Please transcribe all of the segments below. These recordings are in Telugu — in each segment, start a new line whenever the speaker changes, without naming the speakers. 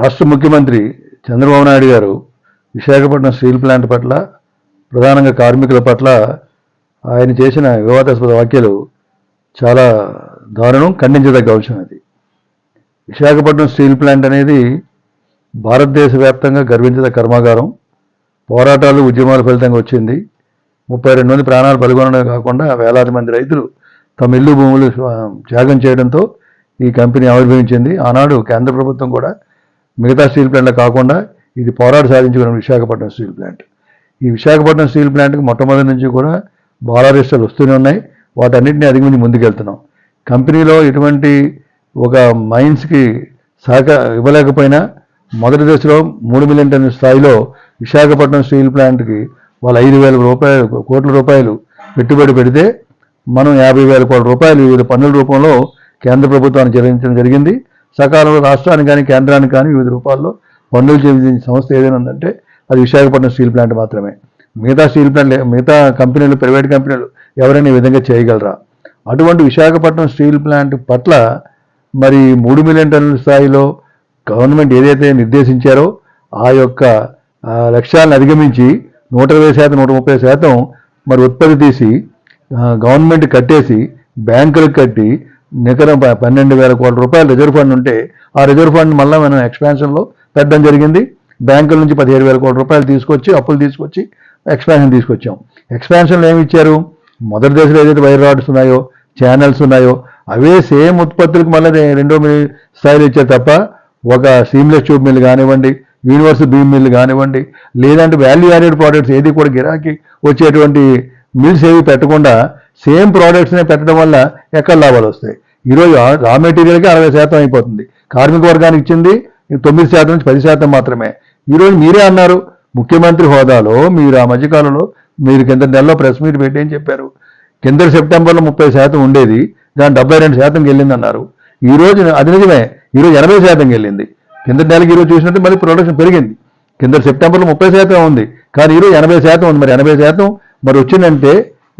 రాష్ట్ర ముఖ్యమంత్రి చంద్రబాబు నాయుడు గారు విశాఖపట్నం స్టీల్ ప్లాంట్ పట్ల ప్రధానంగా కార్మికుల పట్ల ఆయన చేసిన వివాదాస్పద వ్యాఖ్యలు చాలా దారుణం ఖండించదగ్గ అంశం అది. విశాఖపట్నం స్టీల్ ప్లాంట్ అనేది భారతదేశ వ్యాప్తంగా గర్వించదగ్గ కర్మాగారం. పోరాటాలు ఉద్యమాల ఫలితంగా వచ్చింది. ముప్పై రెండు మంది ప్రాణాలు పలుగొనడం కాకుండా వేలాది మంది రైతులు తమ ఇల్లు భూములు త్యాగం చేయడంతో ఈ కంపెనీ ఆవిర్భవించింది. ఆనాడు కేంద్ర ప్రభుత్వం కూడా మిగతా స్టీల్ ప్లాంట్ కాకుండా ఇది పోరాట సాధించుకున్న విశాఖపట్నం స్టీల్ ప్లాంట్. ఈ విశాఖపట్నం స్టీల్ ప్లాంట్కి మొట్టమొదటి నుంచి కూడా బాలారిస్టర్లు వస్తూనే ఉన్నాయి. వాటన్నిటిని అధిగమించి ముందుకెళ్తున్నాం. కంపెనీలో ఎటువంటి ఒక మైన్స్కి సహక ఇవ్వలేకపోయినా మొదటి దశలో మూడు మిలియన్ టన్ స్థాయిలో విశాఖపట్నం స్టీల్ ప్లాంట్కి వాళ్ళు ఐదు వేల రూపాయలు కోట్ల రూపాయలు పెట్టుబడి పెడితే మనం యాభై వేల కోట్ల రూపాయలు వివిధ పన్నుల రూపంలో కేంద్ర ప్రభుత్వాన్ని చెల్లించడం జరిగింది. సకాలంలో రాష్ట్రానికి కానీ కేంద్రానికి కానీ వివిధ రూపాల్లో పన్నులు చెల్లించిన సంస్థ ఏదైనా ఉందంటే అది విశాఖపట్నం స్టీల్ ప్లాంట్ మాత్రమే. మిగతా స్టీల్ ప్లాంట్ మిగతా కంపెనీలు ప్రైవేట్ కంపెనీలు ఎవరైనా ఈ విధంగా చేయగలరా? అటువంటి విశాఖపట్నం స్టీల్ ప్లాంట్ పట్ల మరి మూడు మిలియన్ టన్నుల స్థాయిలో గవర్నమెంట్ ఏదైతే నిర్దేశించారో ఆ యొక్క లక్ష్యాలను అధిగమించి నూట ఇరవై శాతం నూట ముప్పై శాతం మరి ఉత్పత్తి తీసి గవర్నమెంట్ కట్టేసి బ్యాంకులకు కట్టి నికరం పన్నెండు వేల కోట్ల రూపాయలు రిజర్వ్ ఫండ్ ఉంటే ఆ రిజర్వ్ ఫండ్ మళ్ళీ మనం ఎక్స్పాన్షన్లో పెట్టడం జరిగింది. బ్యాంకుల నుంచి పదిహేడు వేల కోట్ల రూపాయలు తీసుకొచ్చి అప్పులు తీసుకొచ్చి ఎక్స్పాన్షన్ తీసుకొచ్చాం. ఎక్స్పాన్షన్లో ఏమి ఇచ్చారు? మొదటి దశలో ఏదైతే వైర్ రాడ్స్ ఉన్నాయో ఛానల్స్ ఉన్నాయో అవే సేమ్ ఉత్పత్తులకు మళ్ళీ రెండో మిల్ స్థాయిలో ఇచ్చారు తప్ప ఒక సీమ్లెస్ ట్యూబ్ మిల్ కానివ్వండి యూనివర్సల్ బీమ్ మిల్ కానివ్వండి లేదంటే వాల్యూ యాడెడ్ ప్రోడక్ట్స్ ఏది కూడా గిరాకీ వచ్చేటువంటి మిల్స్ ఏవి పెట్టకుండా సేమ్ ప్రోడక్ట్స్నే పెట్టడం వల్ల ఎక్కడ లాభాలు వస్తాయి? ఈరోజు రా మెటీరియల్కి అరవై శాతం అయిపోతుంది. కార్మిక వర్గానికి ఇచ్చింది తొమ్మిది శాతం నుంచి పది శాతం మాత్రమే. ఈరోజు మీరే అన్నారు ముఖ్యమంత్రి హోదాలో మీరు ఆ మధ్యకాలంలో మీరు కింద నెలలో ప్రెస్ మీట్ పెట్టి అని చెప్పారు. కింద సెప్టెంబర్లో ముప్పై శాతం ఉండేది దాని డెబ్బై రెండు శాతంకి వెళ్ళిందన్నారు ఈ రోజు అది నిజమే ఈరోజు ఎనభై శాతంకి వెళ్ళింది కింద నెలకి ఈరోజు చూసినట్టు మళ్ళీ ప్రొడక్షన్ పెరిగింది. కింద సెప్టెంబర్లో ముప్పై శాతం ఉంది కానీ ఈరోజు ఎనభై శాతం ఉంది. మరి ఎనభై శాతం మరి వచ్చిందంటే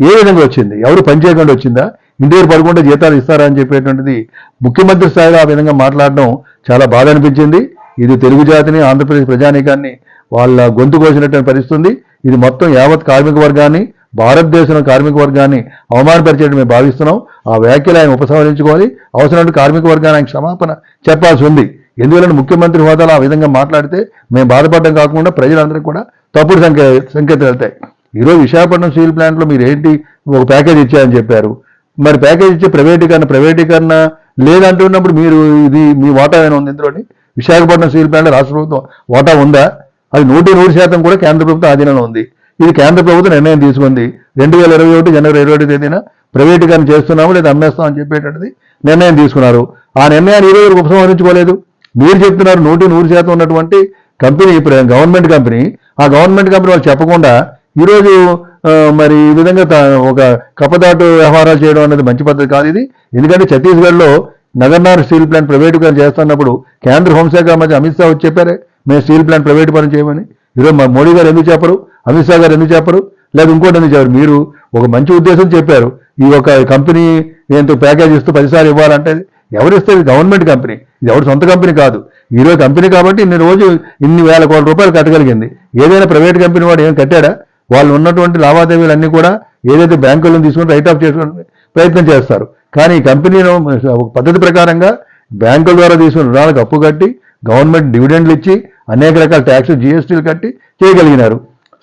ఏ విధంగా వచ్చింది? ఎవరు పనిచేయకుండా వచ్చిందా? ఇంటి పడకుండా పడుకుంటే జీతాలు ఇస్తారా అని చెప్పేటువంటిది ముఖ్యమంత్రి స్థాయిలో ఆ విధంగా మాట్లాడడం చాలా బాధ అనిపించింది. ఇది తెలుగు జాతిని ఆంధ్రప్రదేశ్ ప్రజానీకాన్ని వాళ్ళ గొంతు కోసినటువంటి పరిస్థితుంది ఇది మొత్తం యావత్ కార్మిక వర్గాన్ని భారతదేశంలో కార్మిక వర్గాన్ని అవమానపరిచేట్టు మేము భావిస్తున్నాం. ఆ వ్యాఖ్యలు ఆయన ఉపసంహరించుకోవాలి. అవసరమైన కార్మిక వర్గాన్ని ఆయన క్షమాపణ చెప్పాల్సి ఉంది. ఎందువలన ముఖ్యమంత్రి హోదాలో ఆ విధంగా మాట్లాడితే మేము బాధపడడం కాకుండా ప్రజలందరికీ కూడా తప్పుడు సంకే సంకేతాలు వెళ్తాయి. ఈరోజు విశాఖపట్నం స్టీల్ ప్లాంట్లో మీరు ఏంటి ఒక ప్యాకేజ్ ఇచ్చారని చెప్పారు. మరి ప్యాకేజ్ ఇచ్చే ప్రైవేటీకరణ ప్రైవేటీకరణ లేదంటున్నప్పుడు మీరు ఇది మీ వాటా ఏమైనా ఉంది ఇందులోని? విశాఖపట్నం స్టీల్ ప్లాంట్ రాష్ట్ర ప్రభుత్వం వాటా ఉందా? అది నూటి నూరు శాతం కూడా కేంద్ర ప్రభుత్వం ఆధీనంలో ఉంది. ఇది కేంద్ర ప్రభుత్వం నిర్ణయం తీసుకుంది. రెండు వేల ఇరవై ఒకటి జనవరి ఇరవై ఒకటి తేదీన ప్రైవేటీకరణ చేస్తున్నాము లేదా అమ్మేస్తామని చెప్పేటది నిర్ణయం తీసుకున్నారు. ఆ నిర్ణయాన్ని ఈరోజు రోజు ఉపసంహరించుకోలేదు. మీరు చెప్తున్నారు నూటి నూరు శాతం ఉన్నటువంటి కంపెనీ ఇప్పుడు గవర్నమెంట్ కంపెనీ ఆ గవర్నమెంట్ కంపెనీ వాళ్ళు చెప్పకుండా ఈరోజు మరి ఈ విధంగా ఒక కప్పదాటు వ్యవహారాలు చేయడం అనేది మంచి పద్ధతి కాదు ఇది. ఎందుకంటే ఛత్తీస్గఢ్లో నగర్నార్ స్టీల్ ప్లాంట్ ప్రైవేటీకరణ చేస్తున్నప్పుడు కేంద్ర హోంశాఖ మంత్రి అమిత్ షా వచ్చి చెప్పారే మేము స్టీల్ ప్లాంట్ ప్రైవేట్ పని చేయమని. ఈరోజు మా మోడీ గారు ఎందుకు చెప్పరు? అమిత్ షా గారు ఎందుకు చెప్పరు? లేదా ఇంకోటి ఎందుకు చెప్పారు? మీరు ఒక మంచి ఉద్దేశం చెప్పారు. ఈ ఒక కంపెనీ ఏంటో ప్యాకేజ్ ఇస్తూ పదిసార్లు ఇవ్వాలంటే ఎవరు ఇస్తే గవర్నమెంట్ కంపెనీ. ఇది ఎవరి సొంత కంపెనీ కాదు. ఈరోజు కంపెనీ కాబట్టి ఇన్ని రోజు ఇన్ని వేల కోట్ల రూపాయలు కట్టగలిగింది. ఏదైనా ప్రైవేట్ కంపెనీ వాడు ఏం కట్టాడా? వాళ్ళు ఉన్నటువంటి లావాదేవీలు అన్నీ కూడా ఏదైతే బ్యాంకులను తీసుకుని రైట్ ఆఫ్ చేసుకుని ప్రయత్నం చేస్తారు. కానీ ఈ కంపెనీను ఒక పద్ధతి ప్రకారంగా బ్యాంకుల ద్వారా తీసుకున్న రుణాలకు అప్పు కట్టి గవర్నమెంట్ డివిడెండ్లు ఇచ్చి అనేక రకాల ట్యాక్స్ జీఎస్టీలు కట్టి చేయగలిగినారు.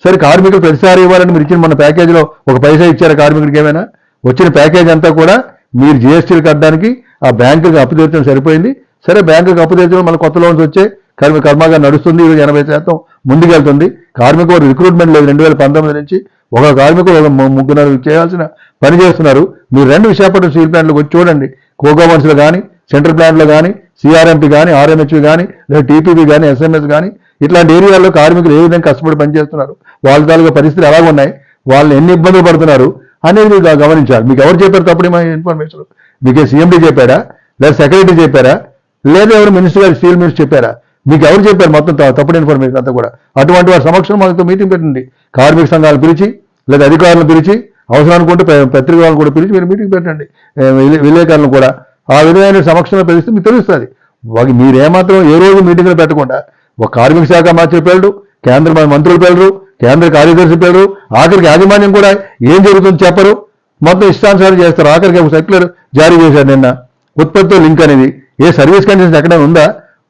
సరే కార్మికులు ప్రతిసారి ఇవ్వాలని మీరు ఇచ్చిన మన ప్యాకేజీలో ఒక పైసా ఇచ్చారు కార్మికుడికి ఏమైనా? వచ్చిన ప్యాకేజ్ అంతా కూడా మీరు జీఎస్టీలు కట్టడానికి ఆ బ్యాంకుకి అప్పు తీర్చడం సరిపోయింది. సరే బ్యాంకుకి అప్పు తీర్చడం మళ్ళీ కొత్త లోన్స్ వచ్చే కార్మిక కర్మగా నడుస్తుంది ఈరోజు ఎనభై శాతం ముందుకెళ్తుంది. కార్మిక వర్గ రిక్రూట్మెంట్ లేదు. రెండు వేల పంతొమ్మిది నుంచి ఒక కార్మికుడు ఒక ము- ముగ్గురు చేయాల్సిన పని చేస్తున్నారు. మీరు రెండు విశాఖపట్నం స్టీల్ ప్లాంట్లకు వచ్చి చూడండి. కోగోవన్స్లో కానీ సెంట్రల్ ప్లాంట్లో కానీ సిఆర్ఎంపీ కానీ ఆర్ఎంహెచ్వి కానీ లేదా టీపీపీ కానీ ఎస్ఎంఎస్ కానీ ఇట్లాంటి ఏరియాల్లో కార్మికులు ఏ విధంగా కష్టపడి పనిచేస్తున్నారు? వాళ్ళ తాలూకా పరిస్థితులు ఎలా ఉన్నాయి వాళ్ళు ఎన్ని ఇబ్బందులు పడుతున్నారు? అనేది మీరు గమనించాలి. మీకు ఎవరు చెప్పారు తప్పుడు ఇన్ఫర్మేషన్? మీకే సీఎండీ చెప్పారా లేదా సెక్రటరీ చెప్పారా? లేదా ఎవరు మినిస్టర్ గారు స్టీల్ మినిస్టర్ చెప్పారా? మీకు ఎవరు చెప్పారు మొత్తం తప్పుడు ఇన్ఫర్మేషన్ అంతా కూడా? అటువంటి వారి సమక్షంలో మనతో మీటింగ్ పెట్టండి. కార్మిక సంఘాలు పిలిచి లేదా అధికారులను పిలిచి అవసరం అనుకుంటే పత్రిక వాళ్ళని కూడా పిలిచి మీరు మీటింగ్ పెట్టండి. విలేకరులను కూడా. ఆ విధమైన సమక్షంలో పిలిస్తే మీకు తెలుస్తుంది. మీరేమాత్రం ఏ రోజు మీటింగ్లు పెట్టకుండా ఒక కార్మిక శాఖ మార్చి పేరు కేంద్ర మంత్రులు పేరు కేంద్ర కార్యదర్శి పేరు ఆఖరికి యాజమాన్యం కూడా ఏం జరుగుతుందో చెప్పరు. మొత్తం ఇష్టానుసారం చేస్తారు. ఆఖరికి ఒక సర్క్యులర్ జారీ చేశారు నిన్న. ఉత్పత్తితో లింక్ అనేది. ఏ సర్వీస్ కండిషన్స్ ఎక్కడైనా ఉందా?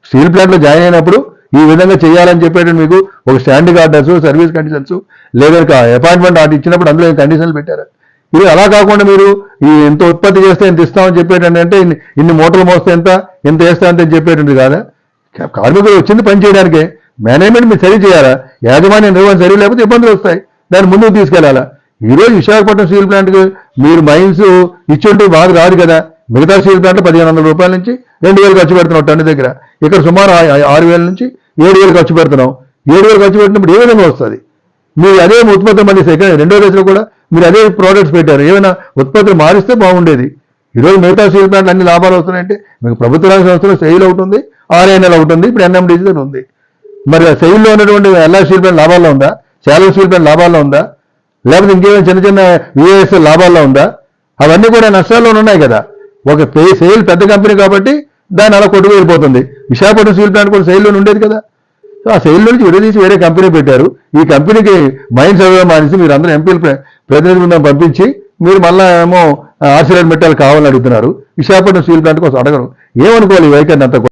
స్టీల్ ప్లాంట్లో జాయిన్ అయినప్పుడు ఈ విధంగా చేయాలని చెప్పేటప్పుడు మీకు ఒక స్టాండింగ్ ఆర్డర్స్ సర్వీస్ కండిషన్స్ లేదా అపాయింట్మెంట్ ఆర్డర్ ఇచ్చినప్పుడు అందులో కండిషన్లు పెట్టారు. ఇది అలా కాకుండా మీరు ఈ ఎంత ఉత్పత్తి చేస్తే ఎంత ఇస్తామని చెప్పేటండి అంటే ఇన్ని మూటలు మోస్తే ఎంత ఎంత వేస్తా అంటే చెప్పేటండి కాదా? కార్మికులు వచ్చింది పని చేయడానికే. మేనేజ్మెంట్ మీరు సరి చేయాలా? యాజమాన్య నిర్వహణ సరి లేకపోతే ఇబ్బందులు వస్తాయి. దాన్ని ముందుకు తీసుకెళ్ళాలా? ఈరోజు విశాఖపట్నం స్టీల్ ప్లాంట్కి మీరు మైన్స్ ఇచ్చుంటే బాధ రాదు కదా. మిగతా సీట్ దాంట్లో పదిహేను వందల రూపాయల నుంచి రెండు వేలు ఖర్చు పెడుతున్నాం టన్ను దగ్గర. ఇక్కడ సుమారు ఆరు వేల నుంచి ఏడు వేలు ఖర్చు పెడుతున్నాం ఏడు వేలు ఖర్చు పెట్టినప్పుడు ఏ విధంగా వస్తుంది? మీరు అదే ఉత్పత్తి మళ్ళీ సెకండ్ రెండో దశలో కూడా మీరు అదే ప్రోడక్ట్స్ పెట్టారు. ఏమైనా ఉత్పత్తులు మారిస్తే బాగుండేది. ఈరోజు మిగతా సీట్ దాంట్లో అన్ని లాభాలు వస్తున్నాయంటే మీకు ప్రభుత్వ రంగ సంస్థలో సెయిల్ అవుతుంది ఆర్ఎన్ఎల్ అవుతుంది ఇప్పుడు ఎన్ఎండిసి ఉంది. మరి ఆ సెయిల్లో ఉన్నటువంటి ఎల్ఆర్ స్టీల్ ప్లాంట్ లాభాల్లో ఉందా? శాలరీ సీల్ పైన లాభాల్లో ఉందా? లేకపోతే ఇంకేమైనా చిన్న చిన్న విఏఎస్ లాభాల్లో ఉందా? అవన్నీ కూడా నష్టాల్లో ఉన్నాయి కదా. ఒక పే- పెద్ద కంపెనీ కాబట్టి దాన్ని అలా కొట్టుకు వెళ్ళిపోతుంది. విశాఖపట్నం స్టీల్ ప్లాంట్ కూడా సేల్లో ఉండేది కదా. సో ఆ సెయిల్ నుంచి విడదీసి వేరే కంపెనీ పెట్టారు. ఈ కంపెనీకి మైండ్ సర్వే మానేసి మీరు అందరూ ఎంపీలు ప్రతినిధి బృందం పంపించి మీరు మళ్ళా ఏమో ఆర్సిలర్ మెట్టాలు కావాలని అడుగుతున్నారు. విశాఖపట్నం స్టీల్ ప్లాంట్ కోసం అడగరు. ఏమనుకోవాలి ఈ వైఖరిని అంతా